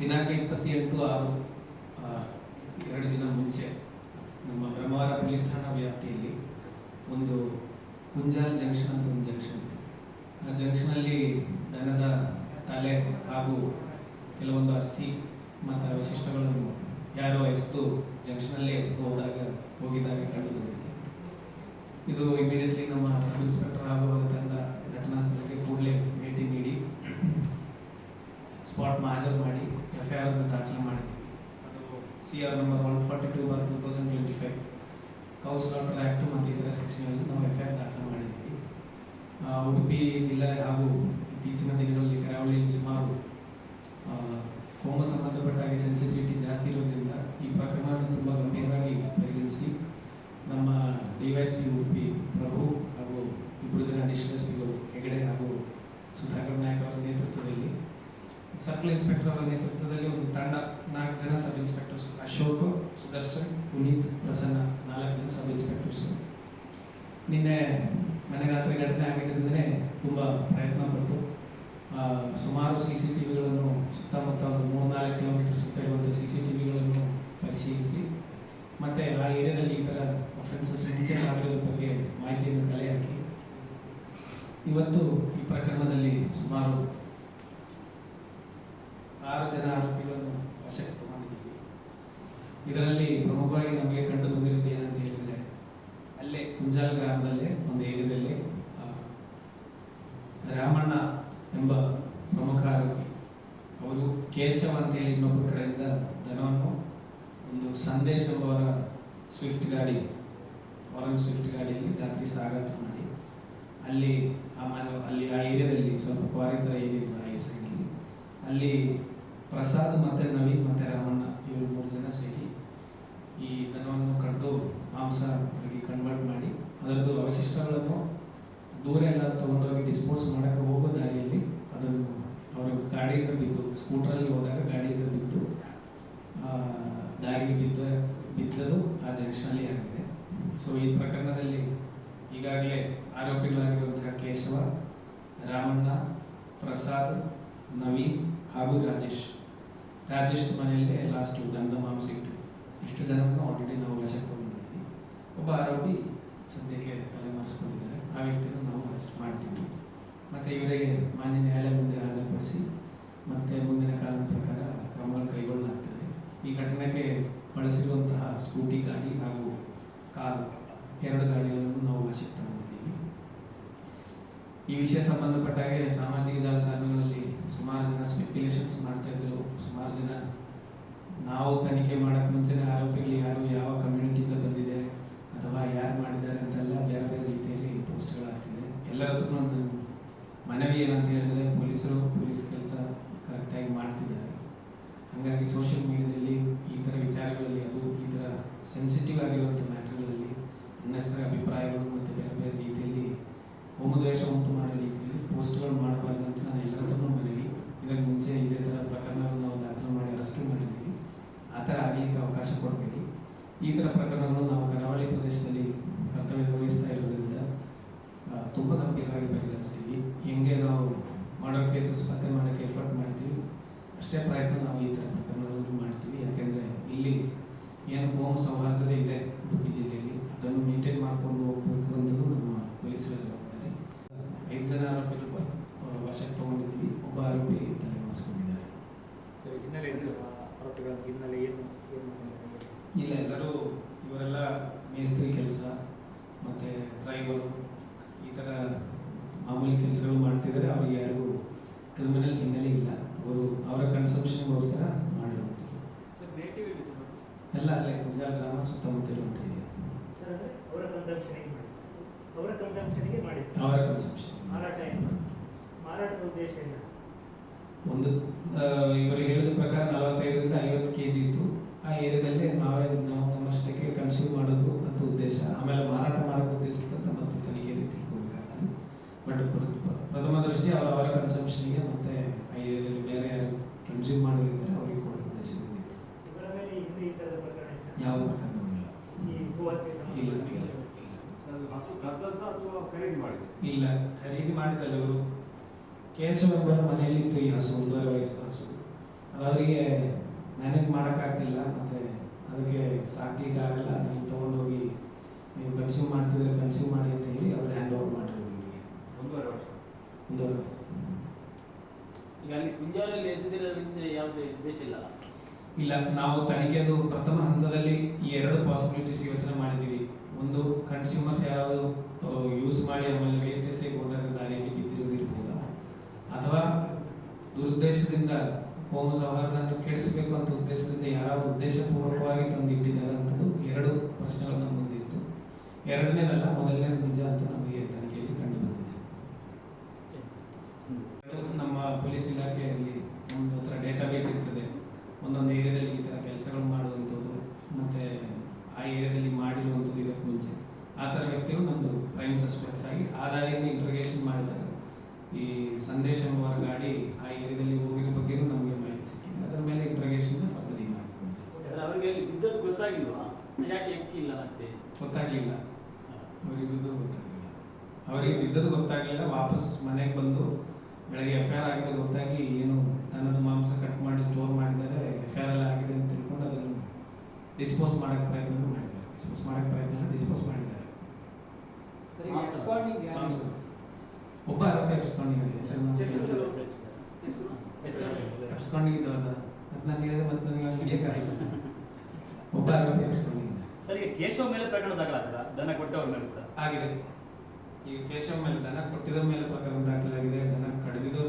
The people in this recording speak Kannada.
ದಿನಾಂಕ ಇಪ್ಪತ್ತೆಂಟು ಆರು ಎರಡು ದಿನ ಮುಂಚೆ ನಮ್ಮ ಬ್ರಹ್ಮವಾರ ಪೊಲೀಸ್ ಠಾಣಾ ವ್ಯಾಪ್ತಿಯಲ್ಲಿ ಒಂದು ಕುಂಜಾಲ್ ಜಂಕ್ಷನ್ ಅಂತ ಒಂದು ಜಂಕ್ಷನ್ ಇದೆ. ಆ ಜಂಕ್ಷನಲ್ಲಿ ದನದ ತಲೆ ಹಾಗೂ ಕೆಲವೊಂದು ಅಸ್ಥಿ ಮತ್ತು ಅವಶಿಷ್ಟಗಳನ್ನು ಯಾರೋ ಎಸೆದು ಜಂಕ್ಷನಲ್ಲೇ ಎಸೆದು ಹೋದಾಗ ಹೋಗಿದಾಗ ಕಂಡು ಬಂದಿದೆ. ಇದು ಇಮಿಡಿಯೇಟ್ಲಿ ನಮ್ಮ ಸಬ್ ಇನ್ಸ್ಪೆಕ್ಟರ್ ಹಾಗೂ ಅವರ ತಂಡ ಘಟನಾ ಸ್ಥಳಕ್ಕೆ ಕೂಡಲೇ ಭೇಟಿ ನೀಡಿ ಸ್ಪಾಟ್ ಹಾಜರು ಮಾಡಿ ಎಫ್ ಐ ಆರ್ ದಾಖಲೆ ಮಾಡಿದ್ವಿ ಅದು C R number one forty two bar two thousand twenty five cows doctor act ಮತ್ತು ಇದರ ಸೆಕ್ಷನಲ್ಲಿ ನಾವು ಎಫ್ ಐ ಆರ್ ದಾಖಲು ಮಾಡಿದ್ದೀವಿ. ಉಡುಪಿ ಜಿಲ್ಲೆ ಹಾಗೂ ಇತ್ತೀಚಿನ ದಿನಗಳಲ್ಲಿ ಕರಾವಳಿಯಲ್ಲಿ ಸುಮಾರು ಕೋಮ ಸಂಬಂಧಪಟ್ಟ ಹಾಗೆ ಸೆನ್ಸಿಟಿವಿಟಿ ಜಾಸ್ತಿ ಇರೋದ್ರಿಂದ ಈ ಪ್ರಕರಣವನ್ನು ತುಂಬ ಗಂಭೀರವಾಗಿ ಪರಿಗಣಿಸಿ ನಮ್ಮ D Y S P Udupi Prabhu ಹಾಗೂ ಇಬ್ಬರು ಜನ ಅಡಿಷನಲ್ ಪಿಗಳು ಹೆಗಡೆ ಹಾಗೂ ಸುಧಾಕರ್ ನಾಯಕ್ ಅವರ ನೇತೃತ್ವದಲ್ಲಿ ಸರ್ಕಲ್ ಇನ್ಸ್ಪೆಕ್ಟರ್ ಅವರ ನೇತೃತ್ವದಲ್ಲಿ ಒಂದು ತಂಡ, ನಾಲ್ಕು ಜನ ಸಬ್ ಇನ್ಸ್ಪೆಕ್ಟರ್ಸ್ ಅಶೋಕ್, ಸುದರ್ಶನ್, ಪುನೀತ್, ಪ್ರಸನ್ನ ನಾಲ್ಕು ಜನ ಸಬ್ ಇನ್ಸ್ಪೆಕ್ಟರ್ಸ್ ನಿನ್ನೆ ಮನೆರಾತ್ರಿ ಘಟನೆ ಆಗಿದ್ದರಿಂದಲೇ ತುಂಬ ಪ್ರಯತ್ನ ಪಟ್ಟು ಸುಮಾರು ಸಿ ಸಿ ಟಿ ವಿಗಳನ್ನು ಸುತ್ತಮುತ್ತ ಒಂದು ಮೂರ್ನಾಲ್ಕು ಕಿಲೋಮೀಟರ್ ಸುತ್ತ ಇರುವಂಥ ಸಿ ಸಿ ಟಿ ವಿಗಳನ್ನು ಪರಿಶೀಲಿಸಿ, ಮತ್ತು ಆ ಏರಿಯಾದಲ್ಲಿ ಈ ಥರ ಅಫೆನ್ಸಸ್ ಮುಂಚೆ ಆಗಿರೋದ್ರ ಬಗ್ಗೆ ಮಾಹಿತಿಯನ್ನು ಕಲೆ ಹಾಕಿ. ಇವತ್ತು ಈ ಪ್ರಕರಣದಲ್ಲಿ ಸುಮಾರು ಆರು ಜನ ಆರೋಪಿಗಳನ್ನು ವಶಕ್ಕೆ ತಗೊಂಡಿದ್ದೀವಿ. ಇದರಲ್ಲಿ ಪ್ರಮುಖವಾಗಿ ನಮಗೆ ಕಂಡು ಬಂದಿರೋದು ಏನಂತ ಹೇಳಿದರೆ ಅಲ್ಲೇ ಕುಂಜಾಲ್ ಗ್ರಾಮದಲ್ಲೇ ಒಂದು ಏರಿಯಾದಲ್ಲಿ ಆ, ರಾಮಣ್ಣ ಎಂಬ ಪ್ರಮುಖ ಅವರು ಕೇಶವ ಅಂತ ಹೇಳಿ ಇನ್ನೊಬ್ಬರ ಕಡೆಯಿಂದ ದನವನ್ನು ಒಂದು ಸಂದೇಶ ಅವರ ಸ್ವಿಫ್ಟ್ ಗಾಡಿ ಅವರ ಸ್ವಿಫ್ಟ್ ಗಾಡಿಯಲ್ಲಿ ರಾತ್ರಿ ಸಾಗಾಟ ಮಾಡಿ, ಅಲ್ಲಿ ಆ ಮನೆ, ಅಲ್ಲಿ ಆ ಏರಿಯಾದಲ್ಲಿ ಸ್ವಲ್ಪ ಕ್ವಾರಿತರ ಏರಿಯಾ ಇದೆ ಆ ಸೈಡಲ್ಲಿ ಅಲ್ಲಿ ಪ್ರಸಾದ್ ಮತ್ತು ನವೀನ್ ಮತ್ತು ರಾಮಣ್ಣ ಇವರು ಮೂರು ಜನ ಸೇರಿ ಈ ದನವನ್ನು ಕಡಿದು ಮಾಂಸ ಕನ್ವರ್ಟ್ ಮಾಡಿ, ಅದರದ್ದು ಅವಶಿಷ್ಟಗಳನ್ನು ದೂರ ಎಲ್ಲ ತೊಗೊಂಡೋಗಿ ಡಿಸ್ಪೋಸ್ ಮಾಡೋಕ್ಕೆ ಹೋಗೋ ದಾರಿಯಲ್ಲಿ ಅದನ್ನು ಗಾಡಿಯಿಂದ ಬಿದ್ದು ಸ್ಕೂಟ್ರಲ್ಲಿ ಹೋದಾಗ ಗಾಡಿಯಿಂದ ಬಿದ್ದು ದಾರಿಗೆ ಬಿದ್ದ, ಬಿದ್ದದು ಆ ಜಂಕ್ಷನಲ್ಲಿ ಆಗಿದೆ. ಸೊ ಈ ಪ್ರಕರಣದಲ್ಲಿ ಈಗಾಗಲೇ ಆರೋಪಿಗಳಾಗಿರುವಂತಹ ಕೇಶವ, ರಾಮಣ್ಣ, ಪ್ರಸಾದ್, ನವೀನ್ ಹಾಗೂ ರಾಜೇಶ್. ರಾಜೇಶ್ ಮನೆಯಲ್ಲೇ ಲಾಸ್ಟು ಗಂಧ ಮಾಂಸ ಇಟ್ಟು, ಇಷ್ಟು ಜನರನ್ನು ಆಲ್ರೆಡಿ ನಾವು ವಶಕ್ಕೆ ಬಂದಿದ್ದೀವಿ ಒಬ್ಬ ಆರೋಪಿ ಸದ್ಯಕ್ಕೆ ತಲೆಮರೆಸ್ಕೊಂಡಿದ್ದಾರೆ ಆ ವ್ಯಕ್ತಿಯನ್ನು ನಾವು ಅರೆಸ್ಟ್ ಮಾಡ್ತೀವಿ. ಮತ್ತು ಇವರಿಗೆ ಮಾನ್ಯ ನ್ಯಾಯಾಲಯ ಮುಂದೆ ಹಾಜರುಪಡಿಸಿ ಮತ್ತೆ ಮುಂದಿನ ಕಾಲದ ಪ್ರಕಾರ ಕ್ರಮಗಳು ಕೈಗೊಳ್ಳಲಾಗ್ತದೆ. ಈ ಘಟನೆಗೆ ಬಳಸಿರುವಂತಹ ಸ್ಕೂಟಿ ಗಾಡಿ ಹಾಗೂ ಕಾರು ಎರಡು ಗಾಡಿಗಳನ್ನು ನಾವು ವಶಕ್ಕೆ ತಗೊಂಡಿದ್ದೀವಿ. ಈ ವಿಷಯ ಸಂಬಂಧಪಟ್ಟ ಹಾಗೆ ಸಾಮಾಜಿಕ ಜಾಲತಾಣಗಳಲ್ಲಿ ಸುಮಾರು ಜನ ಸ್ಪೆಕ್ಯುಲೇಷನ್ಸ್ ಮಾಡ್ತಾ ಇದ್ರು. ಸುಮಾರು ಜನ ನಾವು ತನಿಖೆ ಮಾಡಕ್ಕೆ ಮುಂಚೆನೇ ಆರೋಪಿಗಳು ಯಾರು ಯಾವ ಕಮ್ಯುನಿಟಿಯಿಂದ ಬಂದಿದೆ ಅಥವಾ ಯಾರು ಮಾಡಿದ್ದಾರೆ ಅಂತೆಲ್ಲ ಬೇರೆ ಬೇರೆ ರೀತಿಯಲ್ಲಿ ಪೋಸ್ಟ್ಗಳಾಗ್ತಿದೆ ಎಲ್ಲರ ಹತ್ರನೂ ಒಂದು ಮನವಿ ಏನಂತ ಹೇಳಿದ್ರೆ ಪೊಲೀಸರು ಪೊಲೀಸ್ ಕೆಲಸ ಕರೆಕ್ಟಾಗಿ ಮಾಡ್ತಿದ್ದಾರೆ ಹಾಗಾಗಿ ಸೋಷಿಯಲ್ ಮೀಡಿಯಾದಲ್ಲಿ ಈ ಥರ ವಿಚಾರಗಳಲ್ಲಿ ಅದು ಈ ಥರ ಸೆನ್ಸಿಟಿವ್ ಆಗಿರುವಂಥ ಮ್ಯಾಟ್ರ್ಗಳಲ್ಲಿ ಅನ್ನೆಸರಿ ಅಭಿಪ್ರಾಯಗಳು ಮತ್ತು ಬೇರೆ ಬೇರೆ ರೀತಿಯಲ್ಲಿ ಹೋಮದ್ವೇಷ ಉಂಟು ಮಾಡೋ ರೀತಿಯಲ್ಲಿ ಪೋಸ್ಟ್ಗಳು ಮಾಡಬಾರ್ದು ಅಂತ ನಾನು ಎಲ್ಲರ ಹತ್ರನೂ ಮನವಿ ಇದಕ್ಕೆ ಮುಂಚೆ ಇದೇ ಥರ ಪ್ರಕರಣಗಳನ್ನು ನಾವು ದಾಖಲು ಮಾಡಿ ಅರೆಸ್ಟು ಮಾಡಿದ್ದೀವಿ. ಆ ಥರ ಆಗಲಿಕ್ಕೆ ಅವಕಾಶ ಕೊಡಬೇಡಿ. ಈ ಥರ ಪ್ರಕರಣಗಳು ನಾವು ಕರಾವಳಿ ಪ್ರದೇಶದಲ್ಲಿ ಕರ್ತವ್ಯ ನಿರ್ವಹಿಸ್ತಾ ಇರೋದ್ರಿಂದ ತುಂಬ ಗಂಭೀರವಾಗಿ ಪರಿಗಣಿಸ್ತೀವಿ. ಹೆಂಗೆ ನಾವು ಮಾಡೋ ಕೇಸಸ್ ಪತ್ತೆ ಮಾಡೋಕ್ಕೆ ಎಫರ್ಟ್ ಮಾಡ್ತೀವಿ. ಅಷ್ಟೇ ಪ್ರಯತ್ನ ನಾವು ಈ ಥರ ಪ್ರಕರಣಗಳನ್ನು ಮಾಡ್ತೀವಿ. ಯಾಕೆಂದರೆ ಇಲ್ಲಿ ಏನು ಹೋಮ್ ಸೌಹಾರ್ದತೆ ಇದೆ ಉಡುಪಿ ಜಿಲ್ಲೆಯಲ್ಲಿ ಅದನ್ನು ಮೇಂಟೈನ್ ಮಾಡ್ಕೊಂಡು ಹೋಗ್ಬೇಕು ಅನ್ನೋದು ನಮ್ಮ ಪೊಲೀಸರ ಜವಾಬ್ದಾರಿ ಐದು ಜನ ಆರೋಪಿಗಳು ಆ, ವಶಕ್ಕೆ ತಗೊಂಡಿದ್ವಿ ಒಬ್ಬ ಆರೋಪಿ ತಲೆಮಾರಿಸ್ಕೊಂಡಿದ್ದಾರೆ ಸರ್ ಹಿನ್ನೆಲೆ ಏನು ಸರ್ ಆರೋಪಿಗಳ ಹಿನ್ನೆಲೆ ಏನು ಏನು ಇಲ್ಲ ಎಲ್ಲರೂ ಇವರೆಲ್ಲ ಮೇಸ್ತ್ರಿ ಕೆಲಸ ಮತ್ತು ಡ್ರೈವರು ಈ ಥರ ಮಾಮೂಲಿ ಕೆಲಸಗಳು ಮಾಡ್ತಿದ್ದಾರೆ. ಅವ್ರಿಗೆ ಯಾರಿಗೂ ಕ್ರಿಮಿನಲ್ ಹಿನ್ನೆಲೆ ಇಲ್ಲ. ಅವರು ಅವರ ಕನ್ಸಂಪ್ಷನ್ಗೋಸ್ಕರ ಮಾಡಿರುವಂಥದ್ದು. ಇದೆ ಎಲ್ಲ ಅಲ್ಲೇ ಕುಂಜಾ ಗ್ರಾಮ ಸುತ್ತಮುತ್ತ ಇರುವಂಥ ಅಂದ್ರೆ ಅವರ ಕನ್ಸಂಪ್ಷನ್ಗೆ ಮಾಡಿದ್ದು ಅವರ ಕನ್ಸಂಪ್ಷನ್ ಮಾರಾಟ ಮಾರಾಟದ ಉದ್ದೇಶ ಏನು? ಒಂದು ಇವರು ಹೇಳಿದ ಪ್ರಕಾರ ನಲವತ್ತೈದರಿಂದ ಐವತ್ತು ಕೆ ಜಿ ಪ್ರಥಮ ದೃಷ್ಟಿ ಅವರ ಅವರ ಕನ್ಸಂಪ್ಷನ್ಗೆ ಮತ್ತೆ ಏರಿಯಾದಲ್ಲಿ ಬೇರೆ ಯಾರು ಕನ್ಸ್ಯೂಮ್ ಮಾಡಿದ್ರೆ ಅವರಿಗೆ ಕೊಡೋ ಉದ್ದೇಶ ಬಂದಿತ್ತು. ಇವರ ಮೇಲೆ ಹಿಂದೆ ಈ ಥರದ ಪ್ರಕರಣ ಇತ್ತಾ? ಯಾವ ಪ್ರಕರಣವಿಲ್ಲ ಇಲ್ಲ ಇಲ್ಲ. ಇಲ್ಲ ಅದು ಖರೀದಿ ಮಾಡಿದಲ್ಲ ಇವರು. ಕೇಸು ಇತ್ತು ಈ ಹಸು ಒಂದೂವರೆ ವಯಸ್ಸಿನ ಹಸು ಅವರಿಗೆ ಮ್ಯಾನೇಜ್ ಮಾಡೋಕ್ಕಾಗ್ತಿಲ್ಲ, ಮತ್ತು ಅದಕ್ಕೆ ಸಾಕ್ಲಿಕ್ಕೆ ಆಗಲ್ಲ. ನೀವು ತೊಗೊಂಡೋಗಿ ನೀವು ಕನ್ಸ್ಯೂಮ್ ಮಾಡ್ತಿದ್ರೆ ಕನ್ಸ್ಯೂಮ್ ಮಾಡಿ ಅಂತ ಹೇಳಿ ಅವ್ರು ಹ್ಯಾಂಡ್ ಓವರ್ ಮಾಡಿರೋದು ಒಂದೂವರೆ ವರ್ಷ. ಈಗ ಅಲ್ಲಿ ಕುಂಜಾಲಲ್ಲಿ ಎಸೆದಿರೋದ್ರಿಂದ ಯಾವುದೇ ಉದ್ದೇಶ ಇಲ್ಲ? ಇಲ್ಲ ನಾವು ತನಿಖೆದು ಪ್ರಥಮ ಹಂತದಲ್ಲಿ ಈ ಎರಡು ಪಾಸಿಬಿಲಿಟೀಸ್ ಯೋಚನೆ ಮಾಡಿದ್ದೀವಿ. ಒಂದು ಕನ್ಸ್ಯೂಮರ್ಸ್ ಯಾರಾದರೂ ಯೂಸ್ ಮಾಡಿ ಆಮೇಲೆ ವೇಸ್ಟೇಜ್ ಹೋದಾಗ ದಾರಿಯಲ್ಲಿ ಬಿದ್ದಿರೋದಿರ್ಬೋದ. ಅಥವಾ ದುರುದ್ದೇಶದಿಂದ ಹೋಮ್ ಸೌಹಾರ್ದನ್ನು ಕೆಡಿಸಬೇಕು ಅಂತ ಉದ್ದೇಶದಿಂದ ಯಾರಾದರೂ ಉದ್ದೇಶಪೂರ್ವಕವಾಗಿ ತಂದಿಟ್ಟಿದ್ದಾರೆ ಅಂತದ್ದು ಎರಡು ಪ್ರಶ್ನೆಗಳು ನಮ್ಮ ಮುಂದಿತ್ತು. ಎರಡನೇದಲ್ಲ ಮೊದಲನೇದು ನಿಜ ಅಂತ ನಮಗೆ ತನಿಖೆಯಲ್ಲಿ ಕಂಡು ಬಂದಿದೆ ಎರಡು ನಮ್ಮ ಪೊಲೀಸ್ ಇಲಾಖೆಯಲ್ಲಿ ಒಂದು ಹತ್ರ ಡೇಟಾಬೇಸ್ ಇರ್ತದೆ ಒಂದೊಂದು ಏರಿಯಾದಲ್ಲಿ ಈ ಥರ ಕೆಲಸಗಳು ಮಾಡುವಂಥದ್ದು ಮತ್ತು ಆ ಏರಿಯಾದಲ್ಲಿ ಮಾಡಿರುವಂಥದ್ದು ಇದಕ್ಕೆ ಮುಂಚೆ. ಆ ಥರ ವ್ಯಕ್ತಿಗಳು ನಮ್ಮದು ಪ್ರೈಮ್ ಸಸ್ಪೆಕ್ಟ್ಸ್ ಆಗಿ ಆ ದಾರಿಯಲ್ಲಿ ಇಂಟ್ರೋಗೇಷನ್ ಮಾಡಿದಾಗ ಈ ಸಂದೇಶ ಗಾಡಿ ಆ ಏರಿಯಾದಲ್ಲಿ ಹೋಗಿರೋ ಬಗ್ಗೆನೂ ನಮಗೆ ಮಾಹಿತಿ ಸಿಕ್ಕಿದೆ. ಅದರ ಮೇಲೆ ಇಂಟ್ರೋಗೇಷನ್ ಫರ್ದರ್ ಅಂದ್ರೆ ಅವರಿಗೆ ಇದ್ದದ್ದು ಬಿದ್ದದ್ದು ಗೊತ್ತಾಗಿಲ್ವಾ? ಯಾಕೆ ಎಕ್ಕಿಲ್ಲ ಗೊತ್ತಾಗಲಿಲ್ಲ. ಅವರಿಗೆ ಬಿದ್ದದ್ದು ಗೊತ್ತಾಗಲಿಲ್ಲ. ಅವರಿಗೆ ಬಿದ್ದದ್ದು ಗೊತ್ತಾಗಲಿಲ್ಲ ವಾಪಸ್ ಮನೆಗೆ ಬಂದು ಬೆಳಗ್ಗೆ ಎಫ್ ಐ ಆರ್ ಆಗಿದೆ ಗೊತ್ತಾಗಿ ಏನು ನನ್ನದು ಮಾಂಸ ಕಟ್ ಮಾಡಿ ಸ್ಟೋರ್ ಮಾಡಿದ್ದಾರೆ ಎಫ್ ಐ ಆರ್ ಎಲ್ಲ ಆಗಿದೆ ಅಂತ ತಿಳ್ಕೊಂಡು ಅದನ್ನು ಡಿಸ್ಪೋಸ್ ಮಾಡೋಕ್ಕೆ ಪ್ರಯತ್ನ ಮಾಡಿದ್ದಾರೆ. ಡಿಸ್ಪೋಸ್ ಮಾಡೋಕ್ಕೆ ಪ್ರಯತ್ನ ಡಿಸ್ಪೋಸ್ ಮಾಡಿದ್ದಾರೆ. ಒಬ್ಬ ಆರೋಪಿ ಎಪ್ಸ್ಕೊಂಡಿದ್ದಾರೆ ಹೆಸರು ಎಬ್ಸ್ಕೊಂಡಿದ್ದವಲ್ಲ ಅದು ನನಗೆ ಹೇಳಿದ್ರೆ ಮತ್ತೆ ನನಗೆ ಹಿಡಿಯೋಕ್ಕಾಗಿಲ್ಲ ಒಬ್ಬ ಯಾವತ್ತೇ ಎಪ್ಸ್ಕೊಂಡಿದ್ದಾರೆ ಸರ್ ಸರಿ ಕೇಶವ ಮೇಲೆ ಪ್ರಕರಣ ದಾಖಲಾಗಲ್ಲ ದನ ಕೊಟ್ಟವ್ರ ಮೇಲೆ ಕೂಡ? ಆಗಿದೆ. ಈ ಕೇಶವ ಮೇಲೆ ದನ ಕೊಟ್ಟಿದ ಮೇಲೆ ಪ್ರಕರಣ ದಾಖಲಾಗಿದೆ. ದನ ಕಡಿದ